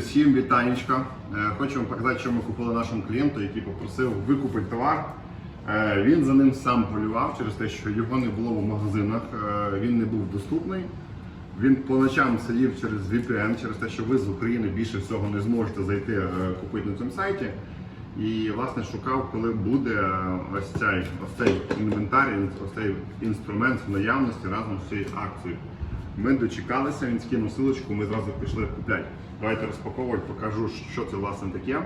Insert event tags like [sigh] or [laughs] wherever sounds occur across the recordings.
всім вітанечка. Е, Хочу вам показати, що ми купили нашому клієнту, який попросив викупити товар. Е, Він за ним сам полював через те, що його не було в магазинах, е, він не був доступний. Він по ночам сидів через VPN, через те, що ви з України більше всього не зможете зайти купити на цьому сайті. І власне шукав, коли буде ось цей, ось цей інвентар, ось цей інструмент в наявності разом з цією акцією. Ми дочекалися, він скинув силочку, ми зразу пішли купляти. Давайте розпаковувати, покажу, що це власне таке.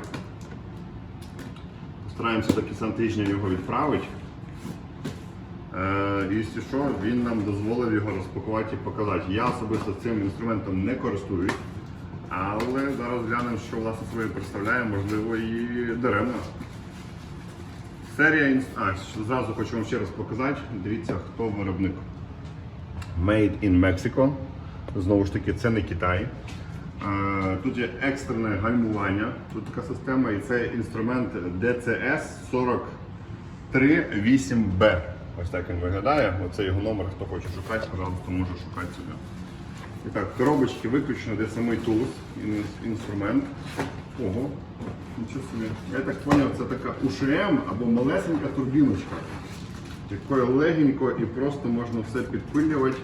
Постараємося до кінця тижня його відправити. Е, і що, він нам дозволив його розпакувати і показати. Я особисто цим інструментом не користуюсь, але зараз глянемо, що власне собою представляє, можливо, і даремно. Серія інс... а, зразу хочу вам ще раз показати. Дивіться, хто виробник. Made in Mexico. Знову ж таки, це не Китай. Тут є екстрене гальмування, тут така система, і це інструмент DCS 438B. Ось так він виглядає. Оце його номер, хто хоче шукати, пожалуйста, може шукати собі. І так, коробочки виключно, де самий ін- інструмент. Ого, нічого собі. Я так зрозумів, це така УШМ або малесенька турбіночка. Якою легенько і просто можна все підпилювати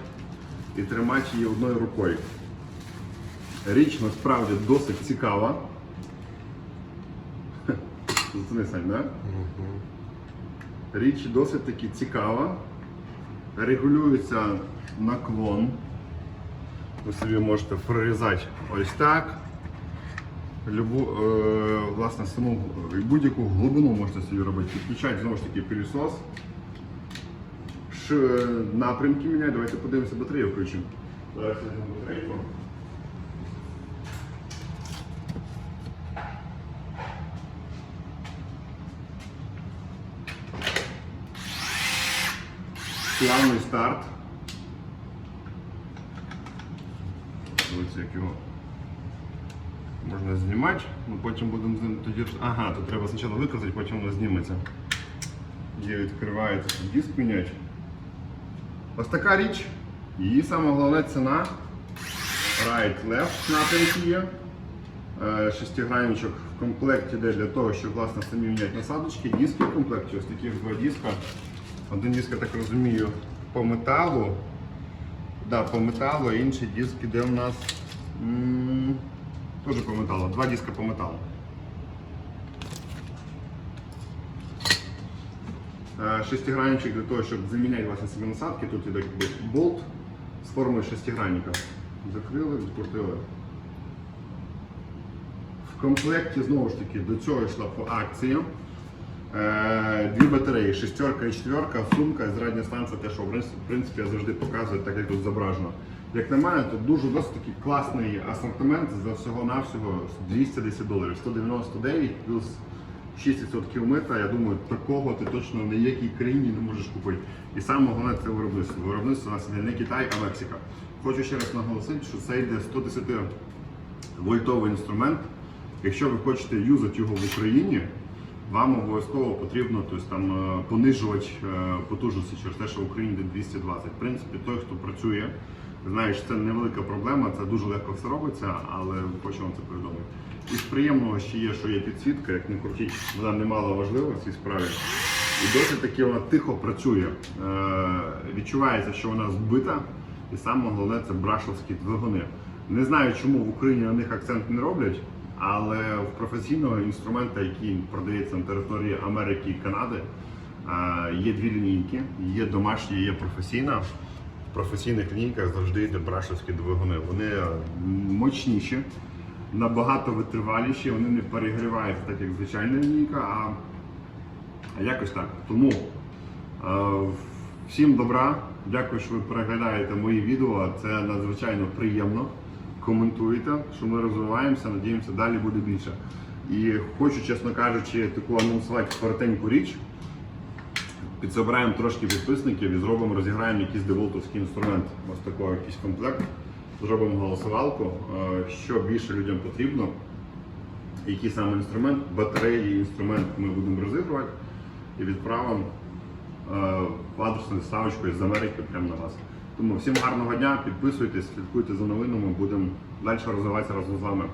і тримати її одною рукою. Річ насправді досить цікава. [laughs] Зацени, Сань, да? Річ досить таки цікава. Регулюється наклон. Ви собі можете прорізати ось так. Любу, е, власне, саму будь-яку глибину можете собі робити. Підключати знову ж таки пилісос. Ш, напрямки міняють. Давайте подивимося, батарею включимо. Зараз я батарейку. Плавний старт. Ось як його можна знімати, ну потім будемо з ним тоді. Ага, тут треба спочатку викрутити, потім воно зніметься. Є відкривається, диск міняти. Ось така річ. Її саме головна ціна. Right, left напрямки є. Е, Шестигранничок в комплекті йде для того, щоб власне самі міняти насадочки. Диски в комплекті, ось такі два диска. Один диск, я так розумію, по металу. Да, по металу, а інший диск іде у нас теж по металу. Два диска по металу. Шестигранничок для того, щоб заміняти власне собі насадки. Тут іде болт з формою шестигранника. Закрили, відкрутили. В комплекті знову ж таки до цього йшла по акції. Е, Дві батареї, шестерка і четверка, сумка і зрадня станція, те, що в принципі я завжди показую, так як тут зображено. Як на мене, тут дуже досить такий класний асортимент за всього-навсього 210 доларів, 199 плюс 6% мита. Я думаю, такого ти точно в ніякій країні не можеш купити. І саме головне це виробництво. Виробництво у нас іде не Китай, а Мексика. Хочу ще раз наголосити, що це йде 110 вольтовий інструмент. Якщо ви хочете юзати його в Україні, вам обов'язково потрібно тобто, там, е, понижувати е, потужності через те, що в Україні йде 220. В принципі, той, хто працює, знає, що це невелика проблема, це дуже легко все робиться, але хочу вам це повідомити. І з приємного ще є, що є підсвітка, як не крутіть, вона немало важлива в цій справі. І досить таки вона тихо працює. Е, відчувається, що вона збита, і саме головне це брашовські двигуни. Не знаю, чому в Україні на них акцент не роблять, але в професійного інструмента, який продається на території Америки і Канади, е, є дві лінійки: є домашня, є професійна. Професійних лінійках завжди йде брашовські двигуни. Вони е, мощніші, набагато витриваліші, вони не перегріваються так, як звичайна лінійка, а а якось так. Тому е, всім добра. Дякую, що ви переглядаєте мої відео. Це надзвичайно приємно. Коментуєте, що ми розвиваємося, надіємося, далі буде більше. І хочу, чесно кажучи, таку анонсувати коротеньку річ. Підсобираємо трошки підписників і зробимо, розіграємо якийсь деволтовський інструмент. Ось такий якийсь комплект. Зробимо голосувалку, е, що більше людям потрібно який саме інструмент, батареї, інструмент ми будемо розігрувати і відправимо е, в адресну доставочку з Америки прямо на вас. Тому всім гарного дня, підписуйтесь, слідкуйте за новинами, будемо далі розвиватися разом з вами.